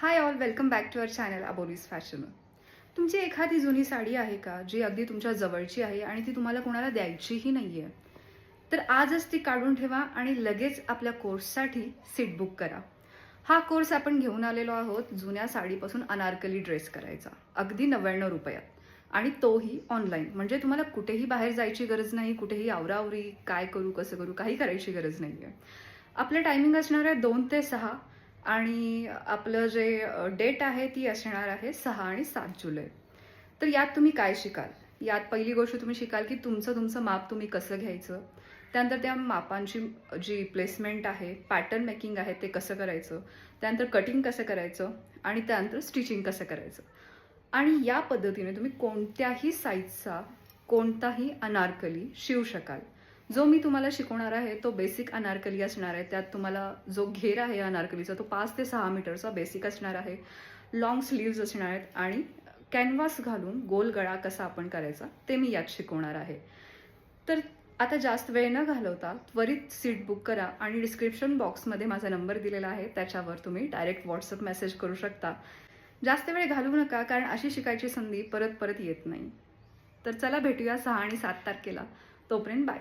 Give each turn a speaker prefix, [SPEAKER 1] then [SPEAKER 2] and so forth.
[SPEAKER 1] Hi all welcome back to our channel अबोरीज fashion तुमची एखादी जुनी साडी आहे का जी अगदी तुमच्या जवळची आहे आणि ती तुम्हाला कोणाला द्यायचीही नाही आहे तर आजच ती काढून ठेवा आणि लगेच आपल्या कोर्ससाठी सीट बुक करा. हा कोर्स आपण घेऊन आलेलो आहोत जुन्या साडीपासून अनारकली ड्रेस करायचा. अगदी नव्याण्णव रुपयात. आणि तोही ऑनलाईन म्हणजे तुम्हाला कुठेही बाहेर जायची गरज नाही कुठेही आवरावरी काय करू कसं करू काही करायची गरज नाही आहे आपलं टायमिंग असणार आहे दोन ते सहा. आणि आपलं जे डेट आहे ती असणार आहे सहा आणि सात जुलै. तर यात तुम्ही काय शिकाल? यात पहिली गोष्ट तुम्ही शिकाल की तुमचं तुमचं माप तुम्ही कसं घ्यायचं? त्यानंतर त्या मापांची जी प्लेसमेंट आहे पॅटर्न मेकिंग आहे ते कसं करायचं? त्यानंतर कटिंग कसं करायचं? आणि त्यानंतर स्टिचिंग कसं करायचं? आणि या पद्धतीने तुम्ही कोणत्याही साईजचा कोणताही अनारकली शिवू शकाल. जो मी तुम्हाला शिकवणार आहे तो बेसिक अनारकली असणार आहे. त्यात तुम्हाला जो घेर आहे अनारकलीचा तो पाच ते सहा मीटरचा बेसिक असणार आहे. लॉंग स्लीव्ज असणार आहेत आणि कॅनव्हास घालून गोल गळा कसा आपण करायचा ते मी यात शिकवणार आहे. तर आता जास्त वेळ न घालवता त्वरित सीट बुक करा आणि डिस्क्रिप्शन बॉक्समध्ये माझा नंबर दिलेला आहे. त्याच्यावर तुम्ही डायरेक्ट व्हॉट्सअप मेसेज करू शकता. जास्त वेळ घालवू नका कारण अशी शिकायची संधी परत परत येत नाही. तर चला भेटूया सहा आणि सात तारखेला. तोपर्यंत बाय